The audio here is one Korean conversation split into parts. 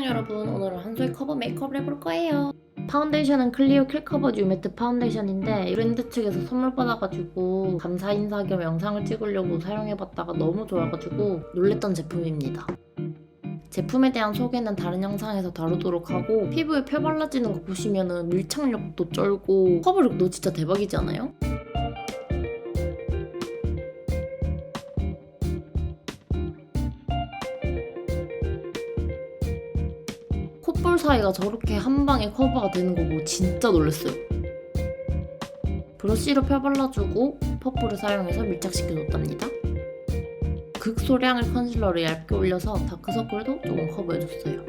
안녕 여러분 오늘은 한소의 커버 메이크업을 해볼 거예요. 파운데이션은 클리오 킬 커버 뉴 매트 파운데이션인데 브랜드 측에서 선물 받아가지고 감사 인사 겸 영상을 찍으려고 사용해봤다가 너무 좋아가지고 놀랬던 제품입니다. 제품에 대한 소개는 다른 영상에서 다루도록 하고 피부에 펴 발라지는 거 보시면은 밀착력도 쩔고 커버력도 진짜 대박이지 않아요? 콧볼 사이가 저렇게 한 방에 커버가 되는 거 보고 진짜 놀랐어요. 브러쉬로 펴발라주고 퍼프를 사용해서 밀착시켜줬답니다. 극소량의 컨실러를 얇게 올려서 다크서클도 조금 커버해줬어요.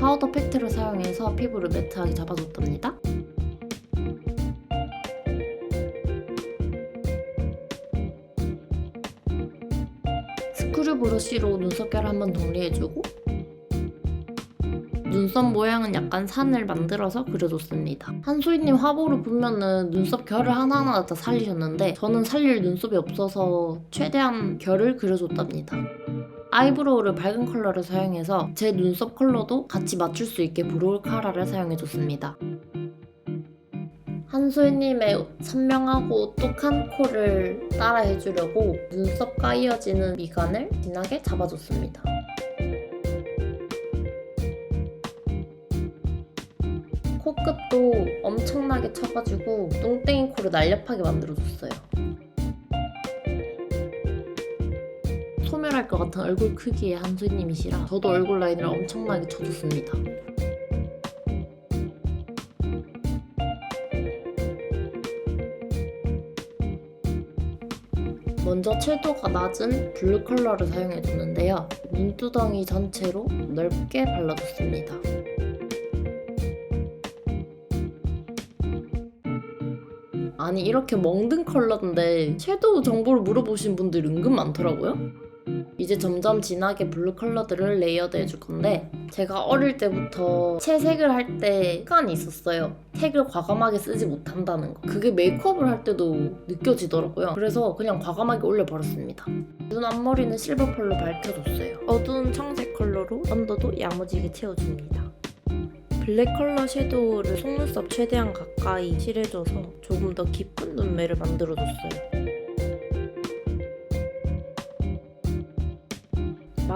파우더 팩트를 사용해서 피부를 매트하게 잡아줬답니다. 스크류 브러쉬로 눈썹결을 한번 정리해주고 눈썹 모양은 약간 산을 만들어서 그려줬습니다. 한소희님 화보를 보면은 눈썹 결을 하나하나 다 살리셨는데 저는 살릴 눈썹이 없어서 최대한 결을 그려줬답니다. 아이브로우를 밝은 컬러를 사용해서 제 눈썹 컬러도 같이 맞출 수 있게 브로우 카라를 사용해줬습니다. 한소희님의 선명하고 똑똑한 코를 따라해주려고 눈썹과 이어지는 미간을 진하게 잡아줬습니다. 코끝도 엄청나게 쳐가지고 뚱땡이 코를 날렵하게 만들어줬어요. 소멸할 것 같은 얼굴 크기의 한소희님이시라 저도 얼굴 라인을 엄청나게 쳐줬습니다. 먼저 채도가 낮은 블루 컬러를 사용해줬는데요. 눈두덩이 전체로 넓게 발라줬습니다. 아니 이렇게 멍든 컬러인데 섀도우 정보를 물어보신 분들이 은근 많더라고요. 이제 점점 진하게 블루 컬러들을 레이어드 해줄 건데 제가 어릴 때부터 채색을 할 때 습관이 있었어요. 색을 과감하게 쓰지 못한다는 거. 그게 메이크업을 할 때도 느껴지더라고요. 그래서 그냥 과감하게 올려버렸습니다. 눈 앞머리는 실버 펄로 밝혀줬어요. 어두운 청색 컬러로 언더도 야무지게 채워줍니다. 블랙 컬러 섀도우를 속눈썹 최대한 가까이 칠해줘서 조금 더 깊은 눈매를 만들어줬어요.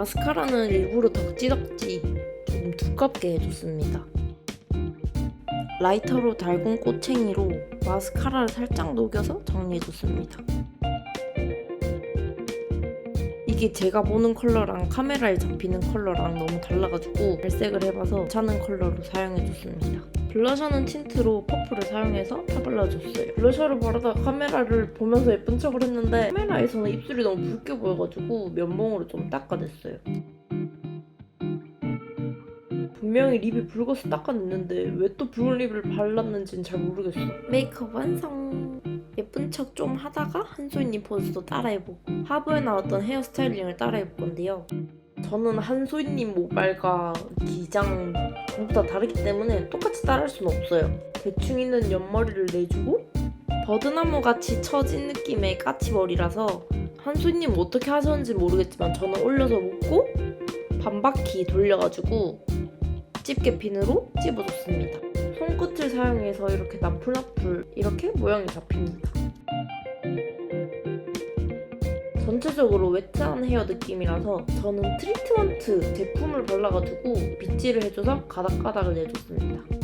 마스카라는 일부러 덕지덕지 조금 두껍게 해줬습니다. 라이터로 달군 꼬챙이로 마스카라를 살짝 녹여서 정리해줬습니다. 이게 제가 보는 컬러랑 카메라에 잡히는 컬러랑 너무 달라가지고 발색을 해봐서 괜찮은 컬러로 사용해줬습니다. 블러셔는 틴트로 퍼프를 사용해서 펴발라줬어요. 블러셔를 바르다가 카메라를 보면서 예쁜 척을 했는데 카메라에서는 입술이 너무 붉게 보여가지고 면봉으로 좀 닦아냈어요. 분명히 립이 붉어서 닦아냈는데 왜 또 붉은 립을 발랐는지는 잘 모르겠어. 메이크업 완성! 예쁜 척 좀 하다가 한소희님 포즈도 따라해보고 하부에 나왔던 헤어스타일링을 따라해볼 건데요. 저는 한소희님 모발과 기장 전부 다 다르기 때문에 똑같이 따라할 수는 없어요. 대충 있는 옆머리를 내주고 버드나무 같이 처진 느낌의 까치머리라서 한소희님 어떻게 하셨는지 모르겠지만 저는 올려서 묶고 반바퀴 돌려가지고 집게 핀으로 찝어줬습니다. 손끝을 사용해서 이렇게 나풀나풀 이렇게 모양이 잡힙니다. 전체적으로 웨트한 헤어 느낌이라서 저는 트리트먼트 제품을 발라가지고 빗질을 해줘서 가닥가닥을 내줬습니다.